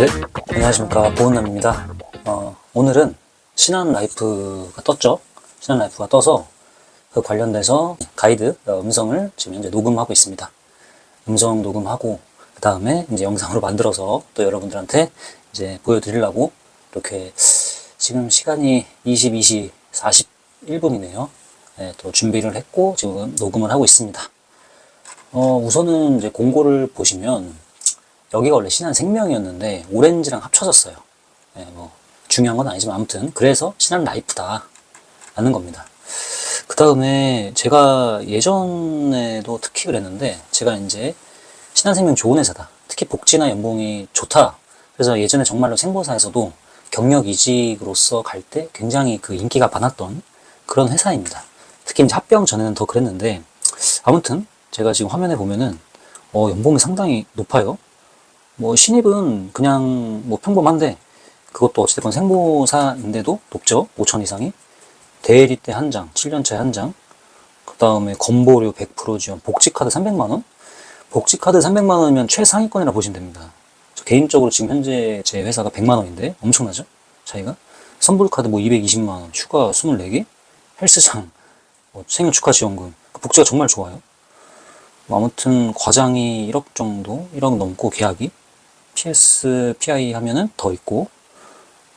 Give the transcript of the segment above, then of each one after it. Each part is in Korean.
네, 안녕하십니까 보은남입니다. 어, 오늘은 신한 라이프가 떴죠. 신한 라이프가 떠서 그 관련돼서 가이드 어, 음성을 지금 현재 녹음하고 있습니다. 음성 녹음하고 그 다음에 이제 영상으로 만들어서 또 여러분들한테 이제 보여드리려고 이렇게 지금 시간이 22시 41분이네요. 네, 또 준비를 했고 지금 녹음을 하고 있습니다. 어, 우선은 이제 공고를 보시면 여기가 원래 신한 생명이었는데 오렌지랑 합쳐졌어요. 예, 뭐 중요한 건 아니지만 아무튼 그래서 신한 라이프다 라는 겁니다. 그 다음에 제가 예전에도 특히 그랬는데 제가 이제 신한생명 좋은 회사다. 특히 복지나 연봉이 좋다. 그래서 예전에 정말로 생보사에서도 경력 이직으로서 갈 때 굉장히 그 인기가 많았던 그런 회사입니다. 특히 이제 합병 전에는 더 그랬는데 아무튼 제가 지금 화면에 보면은 어, 연봉이 상당히 높아요. 뭐 신입은 그냥 뭐 평범한데 그것도 어찌됐건 생보사인데도 높죠. 5천 이상이. 대리 때 한 장, 7년차에 한 장. 그 다음에 건보료 100% 지원, 복지카드 300만 원. 복지카드 300만 원이면 최상위권이라 보시면 됩니다. 저 개인적으로 지금 현재 제 회사가 100만 원인데 엄청나죠? 차이가. 선불카드 뭐 220만 원, 휴가 24개, 헬스장, 뭐 생일 축하 지원금. 그 복지가 정말 좋아요. 뭐 아무튼 과장이 1억 정도, 1억 넘고 계약이 PS, PI 하면은 더 있고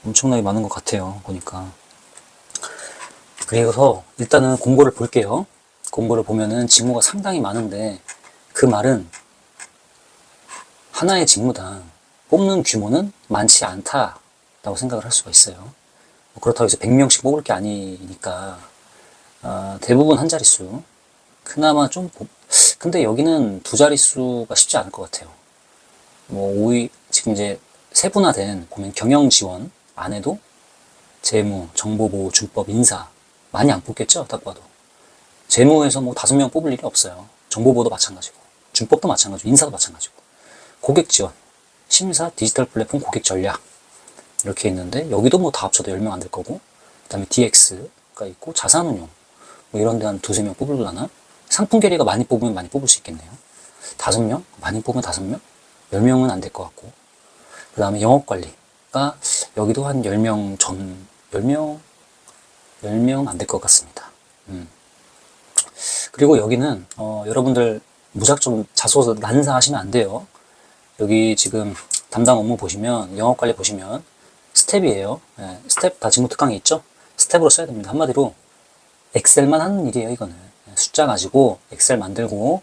엄청나게 많은 것 같아요. 보니까. 그래서 일단은 공고를 볼게요. 공고를 보면은 직무가 상당히 많은데 그 말은 하나의 직무당 뽑는 규모는 많지 않다라고 생각을 할 수가 있어요. 뭐 그렇다고 해서 100명씩 뽑을 게 아니니까 아, 대부분 한 자릿수. 그나마 좀 보- 근데 여기는 두 자릿수가 쉽지 않을 것 같아요. 뭐 오이 지금 이제 세분화된 보면 경영 지원 안에도 재무, 정보보호, 준법, 인사 많이 안 뽑겠죠? 딱 봐도 재무에서 뭐 다섯 명 뽑을 일이 없어요. 정보보도 마찬가지고 준법도 마찬가지고 인사도 마찬가지고 고객 지원, 심사, 디지털 플랫폼 고객 전략 이렇게 있는데 여기도 뭐 다 합쳐도 10명 안 될 거고 그 다음에 DX가 있고 자산운용 뭐 이런 데 한 두세 명 뽑을라나 상품 계리가 많이 뽑으면 많이 뽑을 수 있겠네요. 다섯 명? 많이 뽑으면 다섯 명? 열 명은 안 될 것 같고 그 다음에 영업 관리가 여기도 한 10명 전, 10명, 10명 안 될 것 같습니다. 음. 그리고 여기는, 어, 여러분들 무작정 자소서 난사하시면 안 돼요. 여기 지금 담당 업무 보시면, 영업 관리 보시면, 스텝이에요. 예, 스텝 다 직무 특강에 있죠? 스텝으로 써야 됩니다. 한마디로, 엑셀만 하는 일이에요, 이거는. 예, 숫자 가지고, 엑셀 만들고,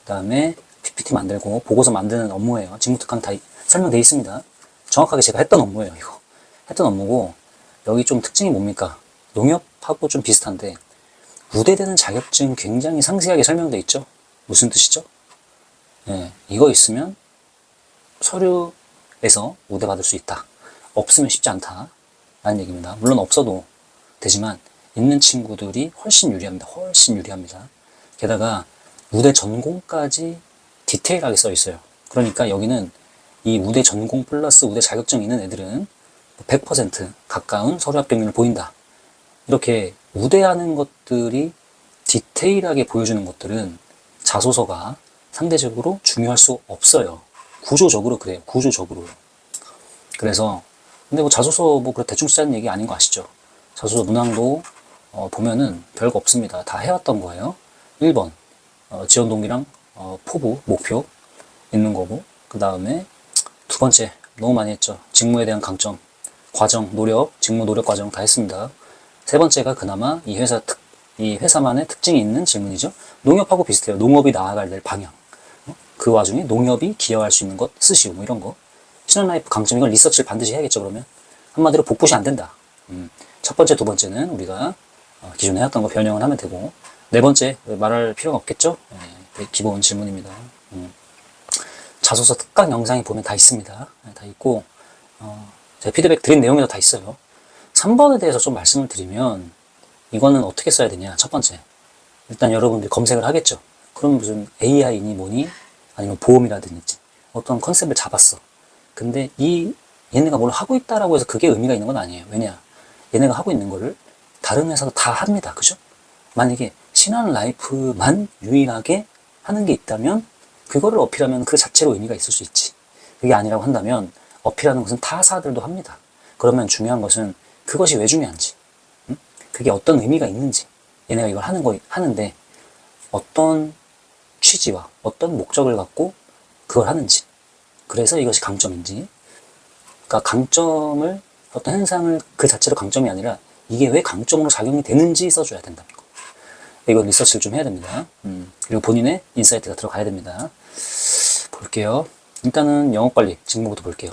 그 다음에 PPT 만들고, 보고서 만드는 업무예요. 직무 특강 다 설명되어 있습니다. 정확하게 제가 했던 업무예요, 이거. 했던 업무고, 여기 좀 특징이 뭡니까? 농협하고 좀 비슷한데, 우대되는 자격증 굉장히 상세하게 설명되어 있죠? 무슨 뜻이죠? 예, 이거 있으면 서류에서 우대 받을 수 있다. 없으면 쉽지 않다. 라는 얘기입니다. 물론 없어도 되지만, 있는 친구들이 훨씬 유리합니다. 훨씬 유리합니다. 게다가, 우대 전공까지 디테일하게 써 있어요. 그러니까 여기는 이 우대 전공 플러스 우대 자격증 있는 애들은 100% 가까운 서류 합격률을 보인다. 이렇게 우대하는 것들이 디테일하게 보여주는 것들은 자소서가 상대적으로 중요할 수 없어요. 구조적으로 그래요. 구조적으로. 그래서 근데 뭐 자소서 뭐 그래 대충 쓰자는 얘기 아닌 거 아시죠? 자소서 문항도 어, 보면은 별거 없습니다. 다 해왔던 거예요. 1번 어, 지원 동기랑 어, 포부 목표 있는 거고 그 다음에 두 번째 너무 많이 했죠. 직무에 대한 강점, 과정, 노력, 직무 노력 과정 다 했습니다. 세 번째가 그나마 이 회사 특, 이 회사만의 특징이 있는 질문이죠. 농협하고 비슷해요. 농업이 나아가야 될 방향. 어? 그 와중에 농협이 기여할 수 있는 것 쓰시오 뭐 이런 거. 신한라이프 강점 이건 리서치를 반드시 해야겠죠 그러면 한마디로 복붙이 안 된다. 음. 첫 번째, 두 번째는 우리가 어, 기존에 해왔던 거 변형을 하면 되고 네 번째 말할 필요가 없겠죠. 네, 기본 질문입니다. 음. 자소서 특강 영상이 보면 다 있습니다. 네, 다 있고, 어, 제가 피드백 드린 내용에도 다 있어요. 3번에 대해서 좀 말씀을 드리면, 이거는 어떻게 써야 되냐, 첫 번째. 일단 여러분들이 검색을 하겠죠. 그럼 무슨 AI니 뭐니, 아니면 보험이라든지, 어떤 컨셉을 잡았어. 근데 이, 얘네가 뭘 하고 있다라고 해서 그게 의미가 있는 건 아니에요. 왜냐? 얘네가 하고 있는 거를 다른 회사도 다 합니다. 그죠? 만약에 신한 라이프만 유일하게 하는 게 있다면 그거를 어필하면 그 자체로 의미가 있을 수 있지. 그게 아니라고 한다면 어필하는 것은 타사들도 합니다. 그러면 중요한 것은 그것이 왜 중요한지, 응? 그게 어떤 의미가 있는지, 얘네가 이걸 하는 거, 하는데 어떤 취지와 어떤 목적을 갖고 그걸 하는지, 그래서 이것이 강점인지, 그러니까 강점을 어떤 현상을 그 자체로 강점이 아니라 이게 왜 강점으로 작용이 되는지 써줘야 된다는 거. 이거 리서치를 좀 해야 됩니다. 음, 그리고 본인의 인사이트가 들어가야 됩니다. 볼게요. 일단은 영업 관리 직무부터 볼게요.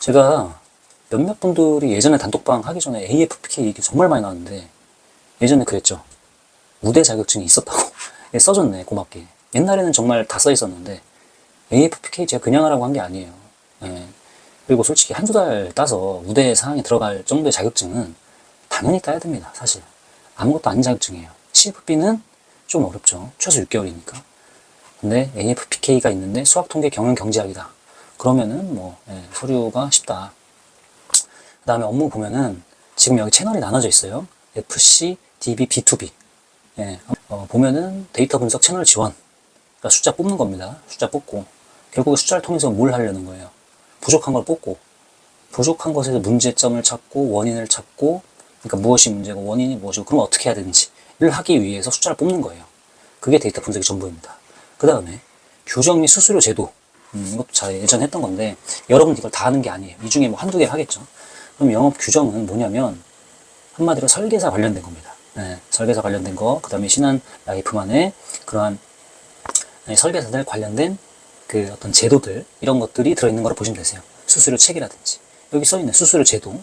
제가 몇몇 분들이 예전에 단톡방 하기 전에 AFPK 얘기 정말 많이 나왔는데 예전에 그랬죠. 무대 자격증이 있었다고 예, 써줬네 고맙게. 옛날에는 정말 다 써 있었는데 AFPK 제가 그냥 하라고 한 게 아니에요. 예. 그리고 솔직히 한두 달 따서 무대 상황에 들어갈 정도의 자격증은 당연히 따야 됩니다. 사실 아무것도 아닌 자격증이에요. CFB는 좀 어렵죠. 최소 6개월이니까. 근데 AFPK가 있는데 수학 통계 경영 경제학이다. 그러면은 뭐 예, 서류가 쉽다. 그 다음에 업무 보면은 지금 여기 채널이 나눠져 있어요. FC, DB, B2B. 예, 어, 보면은 데이터 분석 채널 지원. 그러니까 숫자 뽑는 겁니다. 숫자 뽑고. 결국 숫자를 통해서 뭘 하려는 거예요. 부족한 걸 뽑고. 부족한 것에서 문제점을 찾고 원인을 찾고 그러니까 무엇이 문제고 원인이 무엇이고 그럼 어떻게 해야 되는지를 하기 위해서 숫자를 뽑는 거예요. 그게 데이터 분석의 전부입니다. 그 다음에 규정 및 수수료 제도 음, 이것도 잘 예전에 했던 건데 여러분 이걸 다 하는 게 아니에요. 이 중에 뭐 한두 개 하겠죠. 그럼 영업 규정은 뭐냐면 한마디로 설계사 관련된 겁니다. 네, 설계사 관련된 거, 그 다음에 신한 라이프만의 그러한 네, 설계사들 관련된 그 어떤 제도들 이런 것들이 들어있는 거로 보시면 되세요. 수수료 체계라든지 여기 써있는 수수료 제도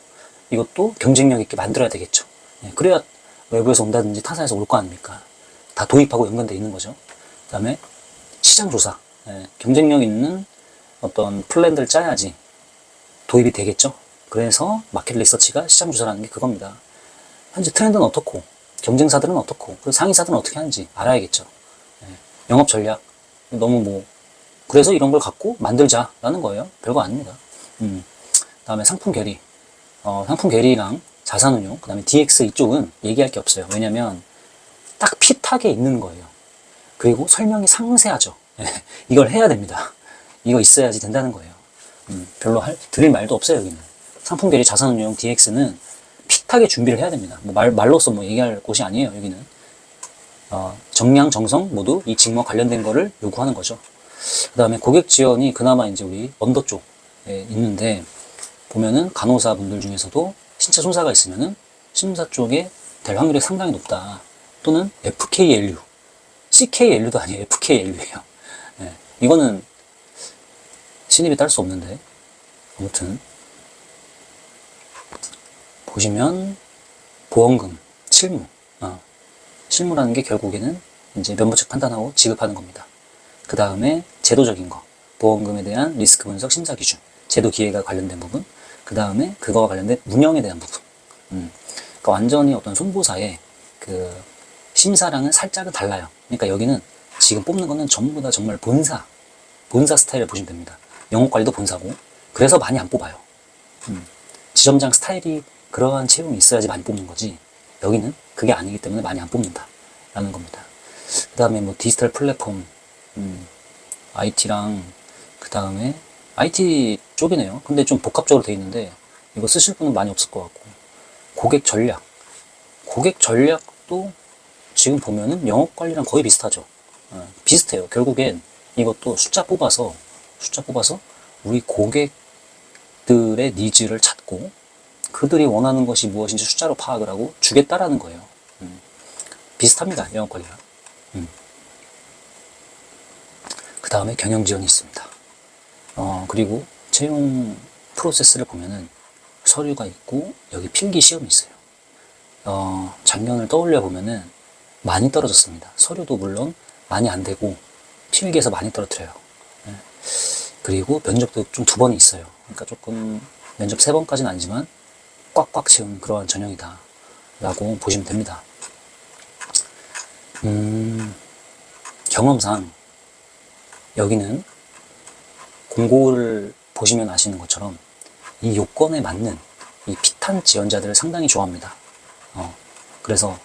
이것도 경쟁력 있게 만들어야 되겠죠. 네, 그래야 외부에서 온다든지 타사에서 올 거 아닙니까? 다 도입하고 연관되어 있는 거죠. 그 다음에 시장 조사, 예, 경쟁력 있는 어떤 플랜들을 짜야지 도입이 되겠죠. 그래서 마켓 리서치가 시장 조사라는 게 그겁니다. 현재 트렌드는 어떻고, 경쟁사들은 어떻고, 그 상위사들은 어떻게 하는지 알아야겠죠. 예, 영업 전략 너무 뭐 그래서 이런 걸 갖고 만들자라는 거예요. 별거 아닙니다. 음, 다음에 상품 결의, 어, 상품 결의랑 자산운용, 그 다음에 DX 이쪽은 얘기할 게 없어요. 왜냐면 딱 핏하게 있는 거예요. 그리고 설명이 상세하죠. 예, 이걸 해야 됩니다. 이거 있어야지 된다는 거예요. 음, 별로 할, 드릴 말도 없어요, 여기는. 상품 결의 자산운용 DX는 핏하게 준비를 해야 됩니다. 뭐 말, 말로써 뭐 얘기할 곳이 아니에요, 여기는. 어, 정량, 정성 모두 이 직무와 관련된 거를 요구하는 거죠. 그 다음에 고객 지원이 그나마 이제 우리 언더 쪽에 있는데, 보면은 간호사 분들 중에서도 신체 손사가 있으면은 심사 쪽에 될 확률이 상당히 높다. 또는 FKLU. CKLU도 아니에요. FKLU예요. 예, 이거는 신입이 딸 수 없는데. 아무튼. 보시면 보험금, 실무. 어, 실무라는 게 결국에는 이제 면부책 판단하고 지급하는 겁니다. 그 다음에 제도적인 거. 보험금에 대한 리스크 분석 심사 기준. 제도 기회가 관련된 부분. 그 다음에 그거와 관련된 운영에 대한 부분. 음, 그러니까 완전히 어떤 손보사의 그 심사랑은 살짝은 달라요. 그러니까 여기는 지금 뽑는 거는 전부 다 정말 본사, 본사 스타일을 보시면 됩니다. 영업 관리도 본사고, 그래서 많이 안 뽑아요. 음, 지점장 스타일이 그러한 채용이 있어야지 많이 뽑는 거지, 여기는 그게 아니기 때문에 많이 안 뽑는다. 라는 겁니다. 그 다음에 뭐 디지털 플랫폼, 음, IT랑, 그 다음에 IT 쪽이네요. 근데 좀 복합적으로 돼 있는데, 이거 쓰실 분은 많이 없을 것 같고, 고객 전략. 고객 전략도 지금 보면은 영업 관리랑 거의 비슷하죠. 어, 비슷해요. 결국엔 이것도 숫자 뽑아서 숫자 뽑아서 우리 고객들의 니즈를 찾고 그들이 원하는 것이 무엇인지 숫자로 파악을 하고 주겠다라는 거예요. 음, 비슷합니다. 영업 관리랑. 음. 그 다음에 경영 지원이 있습니다. 어, 그리고 채용 프로세스를 보면은 서류가 있고 여기 필기 시험이 있어요. 어, 작년을 떠올려 보면은 많이 떨어졌습니다. 서류도 물론 많이 안 되고 필기에서 많이 떨어뜨려요. 예. 그리고 면접도 좀 두 번이 있어요. 그러니까 조금 면접 세 번까지는 아니지만 꽉꽉 채운 그러한 전형이다. 라고 보시면 됩니다. 음, 경험상 여기는 공고를 보시면 아시는 것처럼 이 요건에 맞는 이 핏한 지원자들을 상당히 좋아합니다. 어, 그래서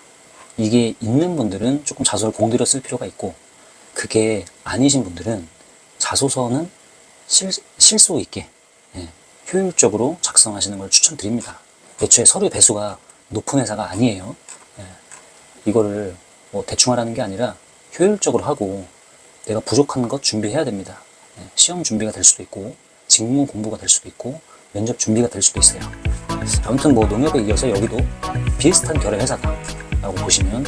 이게 있는 분들은 조금 자소를 공들여 쓸 필요가 있고 그게 아니신 분들은 자소서는 실, 실속 있게 예, 효율적으로 작성하시는 걸 추천드립니다. 애초에 서류 배수가 높은 회사가 아니에요. 예. 이거를 뭐 대충 하라는 게 아니라 효율적으로 하고 내가 부족한 것 준비해야 됩니다. 예. 시험 준비가 될 수도 있고 직무 공부가 될 수도 있고 면접 준비가 될 수도 있어요. 아무튼 뭐 농협에 이어서 여기도 비슷한 결의 회사다라고 보시면